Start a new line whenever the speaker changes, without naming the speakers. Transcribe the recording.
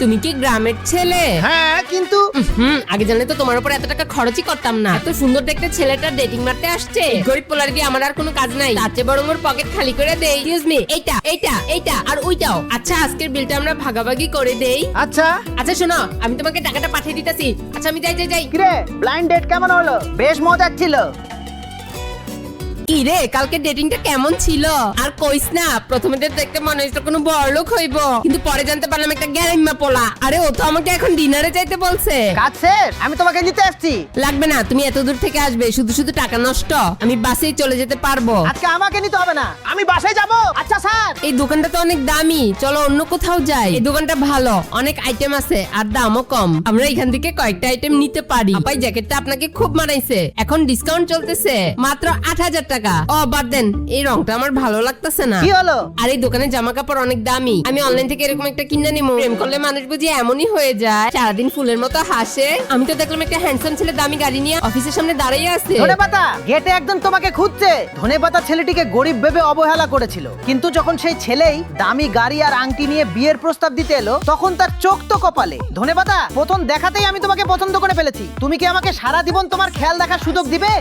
তুমি কি গ্রামের ছেলে?
হ্যাঁ কিন্তু
হুম আগে জানলে তো তোমার উপর এত টাকা খরচই করতাম না। এত সুন্দর দেখতে ছেলেটা ডেটিং মারতে আসছে। গরিব পোলার কি আমার আর কোনো কাজ নাই। তার চেয়ে বরং ওর পকেট খালি করে দেই। এক্সকিউজ মি এইটা এইটা এইটা আর ওইটাও। আচ্ছা আজকের বিলটা আমরা ভাগাভাগি করে দেই।
আচ্ছা।
আচ্ছা শোনো আমি তোমাকে টাকাটা পাঠিয়ে দিতেছি। আচ্ছা আমি যাই যাই যাই।
কিরে ব্লাইন্ড ডেট কেমন হলো? বেশ মজার ছিল।
কি রে কালকে ডেটিংটা কেমন ছিল? আর কইস না প্রথমে তো দেখতে মনে হয়েছিল কোনো বড় লোক হইব কিন্তু পরে জানতে পারলাম একটা গ্যারাইমা পোলা। আরে ও তো আমাকে এখন ডিনারে যাইতে বলছে।
কাজ শেষ? আমি তোমাকে নিতে আসছি।
লাগবে না তুমি এত দূর থেকে আসবে শুধু শুধু টাকা নষ্ট আমি বাসেই চলে যেতে পারব।
আজকে আমাকে নিতে হবে না আমি বাসায় যাব। আচ্ছা
এই দোকানটা তো অনেক দামি। চলো অন্য কোথাও যাই। এই দোকানটা ভালো অনেক আইটেম আছে আর দামও কম। আমরা এখান থেকে কয়েকটা আইটেম নিতে পারি। আপাই জ্যাকেটটা আপনাকে খুব মানাইছে। এখন ডিসকাউন্ট চলতেছে মাত্র আট হাজার টাকা। ও বাদ দেন এই রংটা আমার ভালো লাগতেছে না।
কি হলো?
আর এই দোকানে জামা কাপড় অনেক দামি। আমি অনলাইন থেকে এরকম একটা কিনে নিবো প্রেম করলে মানুষ বুঝি এমনই হয়ে যায়। সারাদিন ফুলের মতো হাসে। আমি তো দেখলাম একটা হ্যান্ডসাম ছেলে দামি গাড়ি নিয়ে অফিসের সামনে দাঁড়িয়ে আছে।
ধনে পাতা গেটে একজন তোমাকে খুঁজছে। ধনে পাতা ছেলেটিকে গরিব ভেবে অবহেলা করেছিল। কিন্তু যখন সেই ছেলেই দামি গাড়ি আর আংটি নিয়ে বিয়ের প্রস্তাব দিতে এলো, তখন তার চোখ তো কপালে। ধনে পাতা প্রথম দেখাতেই আমি তোমাকে পছন্দ করে ফেলেছি। তুমি কি আমাকে সারা জীবন তোমার খেয়াল দেখার সুযোগ দিবে?